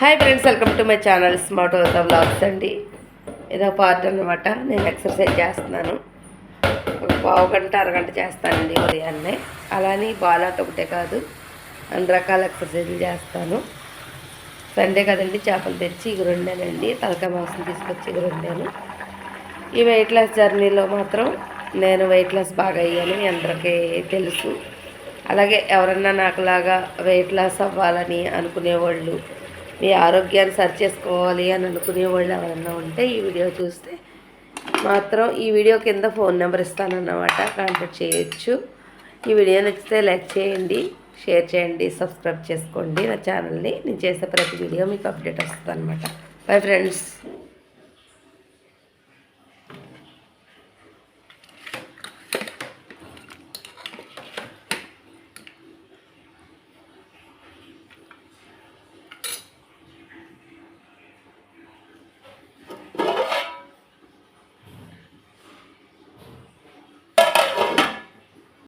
Hi friends welcome to my channel smart అవుతా vlogs అండి. ఇదో పార్ట్ అనమాట నేను ఎక్సర్సైజ్ చేస్తున్నాను. ఒక పావు గంట అరగంట చేస్తానండి ఉదయాన్నే. అలానే బాలాట్ ఒకటే కాదు అన్ని రకాల ఎక్సర్సైజ్లు చేస్తాను. సండే కదండి చేపలు తెచ్చి ఇవి రెండేనండి. తలకాయ మాంసం తీసుకొచ్చి ఇవి రెండాను. ఈ వెయిట్ లాస్ జర్నీలో మాత్రం నేను వెయిట్ లాస్ బాగా అయ్యాను అందరికీ తెలుసు. అలాగే ఎవరన్నా నాకులాగా వెయిట్ లాస్ అవ్వాలని అనుకునేవాళ్ళు మీ ఆరోగ్యాన్ని సరి చేసుకోవాలి అని అనుకునేవాళ్ళు ఎవరన్నా ఉంటే ఈ వీడియో చూస్తే మాత్రం ఈ వీడియో కింద ఫోన్ నెంబర్ ఇస్తానన్నమాట. కాంటాక్ట్ చేయొచ్చు. ఈ వీడియో నచ్చితే లైక్ చేయండి షేర్ చేయండి సబ్స్క్రైబ్ చేసుకోండి నా ఛానల్ని. నేను చేసే ప్రతి వీడియో మీకు అప్డేట్ వస్తుంది అనమాట బై ఫ్రెండ్స్.